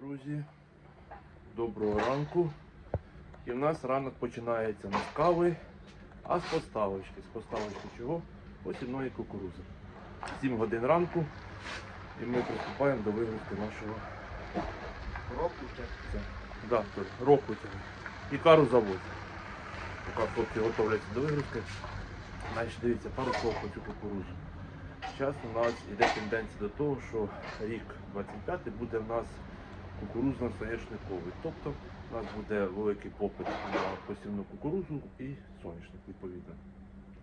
друзі. Доброго ранку. І в нас ранок починається не з кави, а з поставочки. З поставочки чого? Посівної кукурузи. 7 годин ранку. І ми приступаємо до вигрузки нашого Року да, року. І кару завозять. Поки хлопці готовляться до вигрузки. Значить, дивіться, пару слов цю кукурузу. Зараз у нас йде тенденція до того, що рік 25 буде в нас кукурузно-соняшниковий. Тобто у нас буде великий попит на посівну кукурузу і соняшник відповідно.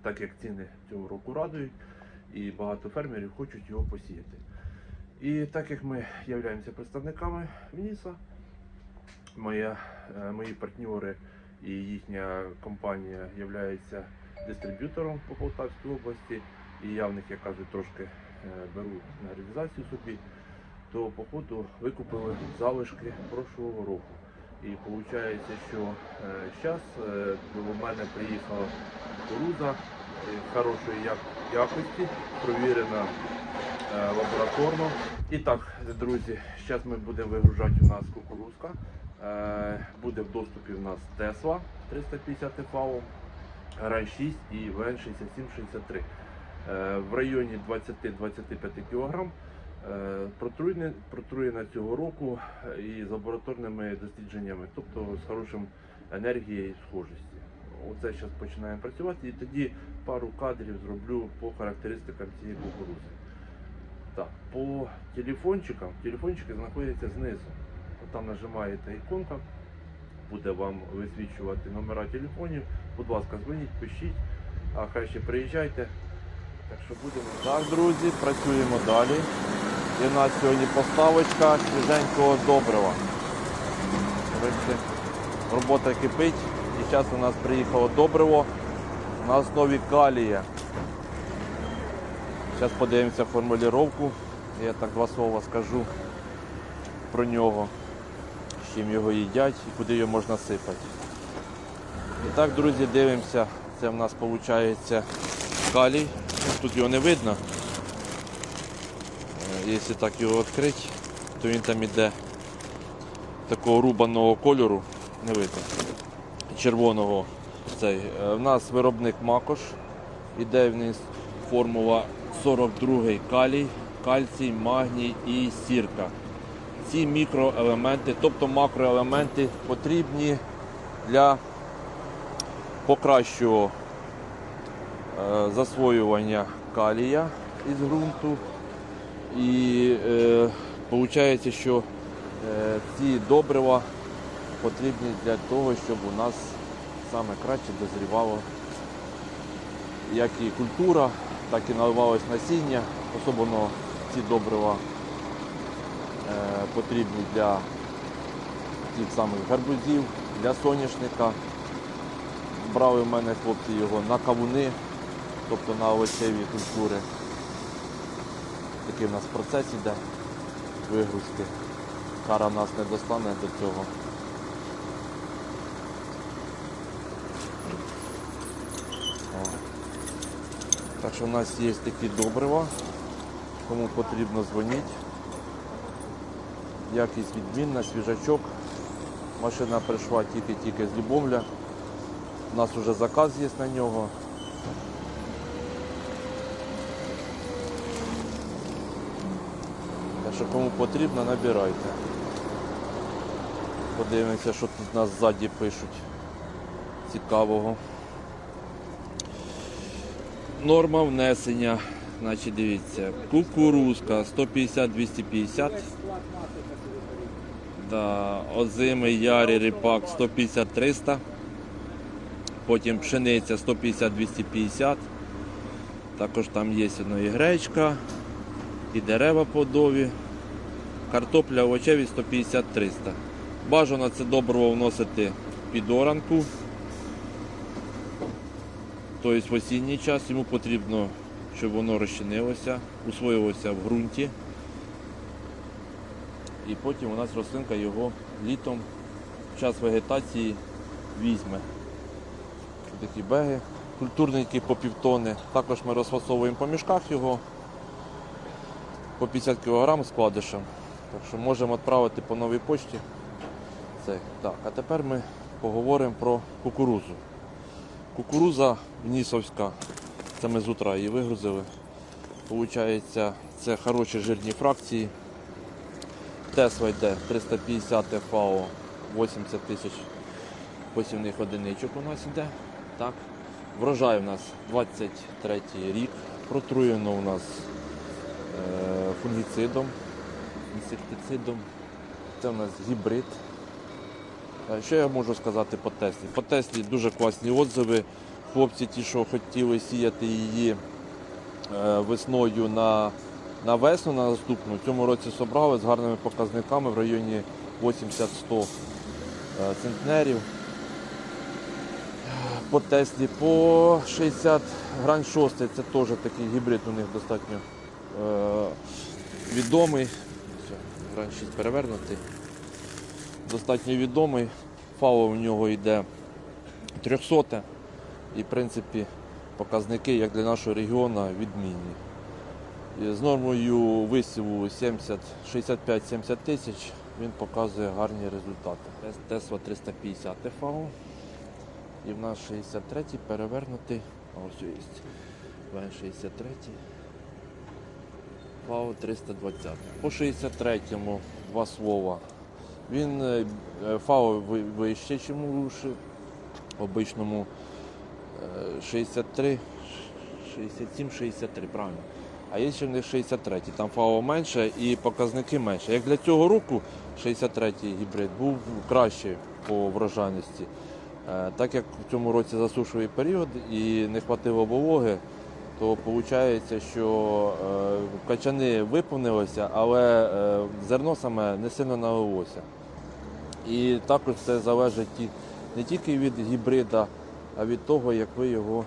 Так як ціни цього року радують і багато фермерів хочуть його посіяти. І так як ми являємося представниками ВНІСа, моя, е, мої партнери і їхня компанія являється дистриб'ютором по Полтавській області, і я в них, як кажуть, трошки е, беру на реалізацію собі, то походу викупили залишки прошлого року. І виходить, що зараз до мене приїхала кукуруза е, хорошої якості, провірена е, лабораторно. І так, друзі, зараз ми будемо вигружати у нас кукурузка. Е, Буде в доступі у нас Tesla 350 FAO, RAI 6 і VN6763. Е, В районі 20-25 кг. Протруєна, протруєна цього року е, і з лабораторними дослідженнями, тобто з хорошим енергією і схожості. Оце зараз починаємо працювати і тоді пару кадрів зроблю по характеристикам цієї кукурузи. Так, по телефончикам, телефончики знаходяться знизу. Там нажимаєте іконка, буде вам висвічувати номера телефонів. Будь ласка, дзвоніть, пишіть, а краще приїжджайте. Так що будемо. Так, друзі, працюємо далі. І в нас сьогодні поставочка свіженького добрива. Робота кипить. І зараз у нас приїхало добриво на основі калія. Зараз подивимося формулювання. Я так два слова скажу про нього, з чим його їдять і куди його можна сипати. І так, друзі, дивимося. Це в нас виходить калій. Тут його не видно. Е, Якщо так його відкрити, то він там іде такого рубаного кольору, не видно. Червоного цей. Е, В нас виробник Макош. Іде в нас формула 42 калій, кальцій, магній і сірка. Ці мікроелементи, тобто макроелементи, потрібні для покращого е, засвоювання калія із ґрунту. І е, виходить, що е, ці добрива потрібні для того, щоб у нас саме краще дозрівало як і культура, так і наливалось насіння. Особливо ці добрива е, потрібні для тих самих гарбузів, для соняшника. Брали в мене хлопці його на кавуни, тобто на овочеві культури. Такий в нас процес іде вигрузки. Кара нас не достане до цього. О. Так що у нас є такі добрива. Кому потрібно дзвоніть. Якість відмінна, свіжачок. Машина прийшла тільки-тільки з Любомля. У нас вже заказ є на нього. Так що кому потрібно, набирайте. Подивимося, що тут нас ззаді пишуть. Цікавого. Норма внесення. Значить, дивіться, кукурузка 150-250. Да, озимий ярі ріпак 150-300. Потім пшениця 150-250. Також там є воно і гречка, і дерева плодові. Картопля овочеві 150-300. Бажано це добриво вносити під оранку. Тобто в осінній час йому потрібно, щоб воно розчинилося, усвоїлося в ґрунті. І потім у нас рослинка його літом в час вегетації візьме. Такі беги, культурники по півтони. Також ми розфасовуємо по мішках його по 50 кг складишем. Так що можемо відправити по новій почті. Це. Так, а тепер ми поговоримо про кукурузу. Кукуруза Нісовська. Це ми з утра її вигрузили. Получається, це хороші жирні фракції. Тесла йде 350 ФАО 80 тисяч посівних одиничок у нас йде. Так. Врожай у нас 23 рік. Протруєно у нас е, фунгіцидом, інсектицидом. Це у нас гібрид. Що я можу сказати по Теслі? По Теслі дуже класні отзиви. Хлопці ті, що хотіли сіяти її е, весною на, на весну, на наступну, в цьому році собрали з гарними показниками в районі 80-100 е, центнерів. По Теслі по 60 грань 6, це теж такий гібрид у них достатньо е, відомий. 6 перевернутий. Достатньо відомий. Фао у нього йде 300 і в принципі показники як для нашого регіону відмінні. З нормою висіву 65-70 тисяч він показує гарні результати. Тес- Тесла 350 ФАО. І в нас 63-й перевернутий. А ось є. Вен 63. ФАО 320. По 63-му два слова. Він е, е, ви- вище, ніж у обичному е, 63, 67, 63, правильно. А є ще в них 63, там ФАО менше і показники менше. Як для цього року 63-й гібрид був кращий по врожайності. Е, Так як в цьому році засушливий період і не хватило вологи, то виходить, що е, качани виповнилися, але е, зерно саме не сильно налилося. І також це залежить не тільки від гібрида, а від того, як ви його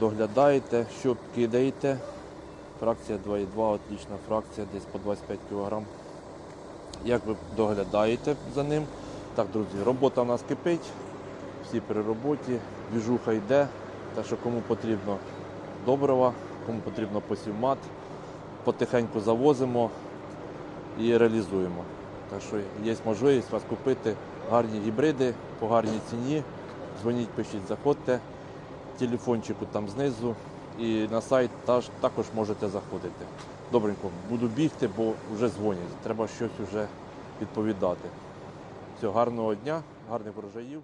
доглядаєте, що кидаєте. Фракція 2,2, отлічна фракція, десь по 25 кг. Як ви доглядаєте за ним? Так, друзі, робота в нас кипить, всі при роботі, двіжуха йде. Так що кому потрібно добрива, кому потрібно посівмат, потихеньку завозимо і реалізуємо. Так що є можливість вас купити гарні гібриди по гарній ціні. Дзвоніть, пишіть, заходьте. Телефончику там знизу. І на сайт також можете заходити. Добренько, буду бігти, бо вже дзвонять. Треба щось вже відповідати. Всього гарного дня, гарних врожаїв.